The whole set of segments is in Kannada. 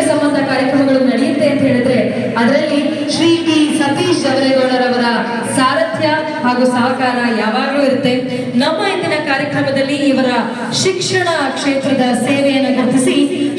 ವಿಷಯ ಸಂಬಂಧ ಕಾರ್ಯಕ್ರಮಗಳು ನಡೆಯುತ್ತೆ ಅಂತ ಹೇಳಿದ್ರೆ ಅದರಲ್ಲಿ ಶ್ರೀ ಟಿ ಸತೀಶ್ ಜವರೇಗೌಡರವರ ಸಾರಥ್ಯ ಹಾಗೂ ಸಹಕಾರ ಯಾವಾಗಲೂ ಇರುತ್ತೆ. ನಮ್ಮ ಇಂದಿನ ಕಾರ್ಯಕ್ರಮದಲ್ಲಿ ಇವರ ಶಿಕ್ಷಣ ಕ್ಷೇತ್ರದ ಸೇವೆಯನ್ನು ಗುರುತಿಸಿ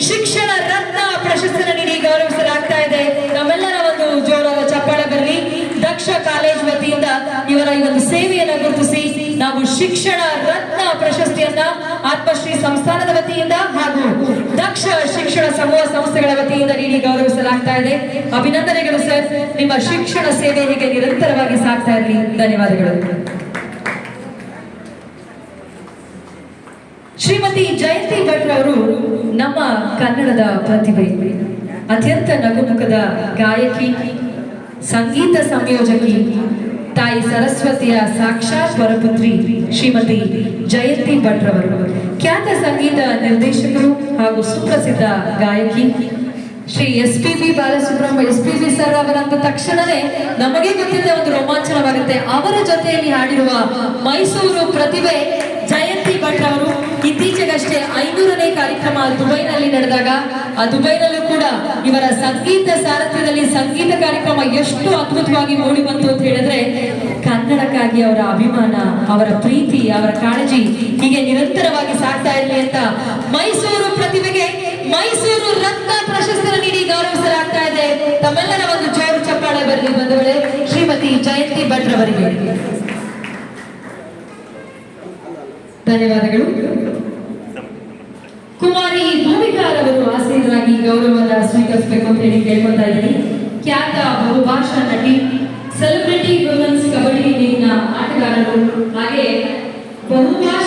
ಶಿಕ್ಷಣ ರತ್ನ ಪ್ರಶಸ್ತಿಯನ್ನು ನೀಡಿ ಗೌರವಿಸಲಾಗ್ತಾ ಇದೆ. ನಮ್ಮೆಲ್ಲರ ಒಂದು ಜೋರಾದ ಚಪ್ಪಾಳೆ ಬರಲಿ ದಕ್ಷ ಕಾಲೇಜ್ ವತಿಯಿಂದ ಇವರ ಈ ಒಂದು ಸೇವೆಯನ್ನು ಗುರುತಿಸಿ ನಾವು ಶಿಕ್ಷಣ ರತ್ನ ಪ್ರಶಸ್ತಿಯನ್ನ ಆತ್ಮಶ್ರೀ ಸಂಸ್ಥಾನದ ವತಿಯಿಂದ ಹಾಗೂ ದಕ್ಷ ಶಿಕ್ಷಣ ಸಮೂಹ ಸಂಸ್ಥೆಗಳ ವತಿಯಿಂದ ನೀಡಿ ಗೌರವಿಸಲಾಗ್ತಾ ಇದೆ. ಅಭಿನಂದನೆಗಳು ಸರ್. ನಿಮ್ಮ ಶಿಕ್ಷಣ ಸೇವೆ ಹೀಗೆ ನಿರಂತರವಾಗಿ ಸಾಗ್ತಾ ಇರಲಿ. ಧನ್ಯವಾದಗಳು. ಶ್ರೀಮತಿ ಜಯಂತಿ ಭಟ್ ಅವರು ನಮ್ಮ ಕನ್ನಡದ ಪ್ರತಿಭೆ. ಅತ್ಯಂತ ನಗುಮುಖದ ಗಾಯಕಿ. ಸಂಗೀತ ಸಂಯೋಜಕಿ ತಾಯಿ ಸರಸ್ವತಿಯ ಸಾಕ್ಷಾತ್ ವರಪುತ್ರಿ ಶ್ರೀಮತಿ ಜಯಂತಿ ಭಟ್ ರವರು. ಖ್ಯಾತ ಸಂಗೀತ ನಿರ್ದೇಶಕರು ಹಾಗೂ ಸುಪ್ರಸಿದ್ಧ ಗಾಯಕಿ Shri S P B Balasubrahma S P B sir ಅವರಂತ ತಕ್ಷಣವೇ ನಮಗೆ ಗೊತ್ತಿದ್ದ ಒಂದು ರೋಮಾಂಚನವಾಗುತ್ತೆ. ಅವರ ಜೊತೆಯಲ್ಲಿ ಹಾಡಿರುವ ಮೈಸೂರು ಪ್ರತಿಭೆ ಜಯಂತಿ ಭಟ್ ಅವರು ಇತ್ತೀಚೆಗಷ್ಟೇ ಐನೂರನೇ ಕಾರ್ಯಕ್ರಮ ದುಬೈನಲ್ಲಿ ನಡೆದಾಗ ದುಬೈನಲ್ಲೂ ಕೂಡ ಇವರ ಸಂಗೀತ ಸಾರಥ್ಯದಲ್ಲಿ ಸಂಗೀತ ಕಾರ್ಯಕ್ರಮ ಎಷ್ಟು ಅದ್ಭುತವಾಗಿ ಮೂಡಿ ಬಂತು ಅಂತ ಹೇಳಿದ್ರೆ ಕನ್ನಡಕ್ಕಾಗಿ ಅವರ ಅಭಿಮಾನ, ಅವರ ಪ್ರೀತಿ, ಅವರ ಕಾಳಜಿ ಹೀಗೆ ನಿರಂತರವಾಗಿ ಸಾಗ್ತಾ ಇರಲಿ ಅಂತ ಮೈಸೂರು ಪ್ರತಿಭೆಗೆ ಮೈಸೂರು ರತ್ನ ಪ್ರಶಸ್ತಿಯನ್ನು ನೀಡಿ ಗೌರವಿಸಲಾಗ್ತಾ ಇದೆ. ತಮ್ಮೆಲ್ಲರ ಒಂದು ಜೋರು ಚಪ್ಪಾಳೆ ಬರಲಿ ಬಂಧುಗಳೇ. ಶ್ರೀಮತಿ ಜಯಂತಿ ಭಟ್ ಧನ್ಯವಾದಗಳು. ಕುಮಾರಿ ಭೂಮಿಕಾರವರು ಆಸೀನರಾಗಿ ಗೌರವವನ್ನು ಸ್ವೀಕರಿಸಬೇಕು ಅಂತ ಹೇಳಿ ಕೇಳ್ಕೊತಾ ಇದ್ದೀನಿ ಖ್ಯಾತ ಬಹುಭಾಷಾ ನಟಿ ಸೆಲೆಬ್ರಿಟಿ ವುಮೆನ್ಸ್ ಕಬಡ್ಡಿ ಲೀಗ್ನ ಆಟಗಾರರು ಹಾಗೆ ಬಹುಭಾಷಾ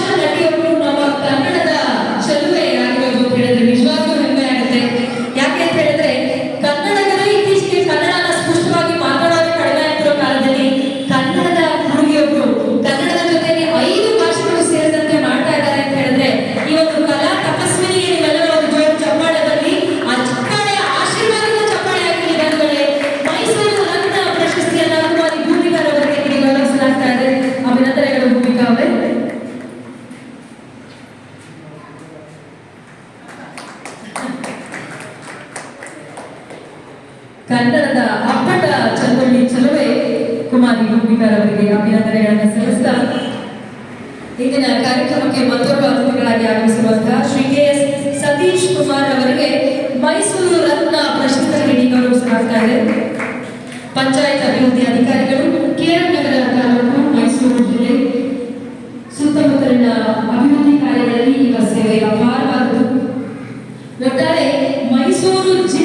ಕನ್ನಡದ ಅಪ್ಪಟ ಚಂದ್ರಳ್ಳಿ ಚಲುವೆ ಕುಮಾರಿ ಭೂಮಿಕಾರವರಿಗೆ ಅಭಿನಂದನೆಗಳನ್ನು ಸಲ್ಲಿಸ್ತಾ ಇಂದಿನ ಕಾರ್ಯಕ್ರಮಕ್ಕೆ ಮತ್ತೊಬ್ಬ ಅತಿಥಿಗಳಾಗಿ ಆಗಮಿಸಿರುವಂತಹ ಶ್ರೀ ಕೆ ಎಸ್ ಸತೀಶ್ ಕುಮಾರ್ ಅವರಿಗೆ ಮೈಸೂರು ರತ್ನ ಪ್ರಶಸ್ತಿ ನೀಡಿ ಗೌರವಿಸಲಾಗ್ತಾ ಇದೆ. ಪಂಚಾಯತ್ ಅಭಿವೃದ್ಧಿ ಅಧಿಕಾರಿಗಳು ಕೇರಳ ನಗರ ತಾಲೂಕು ಮೈಸೂರು ಜಿಲ್ಲೆ ಸುತ್ತಮುತ್ತಲಿನ ಅಭಿವೃದ್ಧಿ ಕಾರ್ಯದಲ್ಲಿ ಇವರ ಸೇವೆ ಅಪಾರವಾದದ್ದು. ಒಟ್ಟಾರೆ ಮೈಸೂರು ಜಿಲ್ಲೆ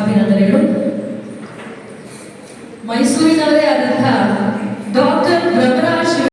ಅಭಿನಂದನೆಗಳು. ಮೈಸೂರಿನವರೇ ಆದಂತಹ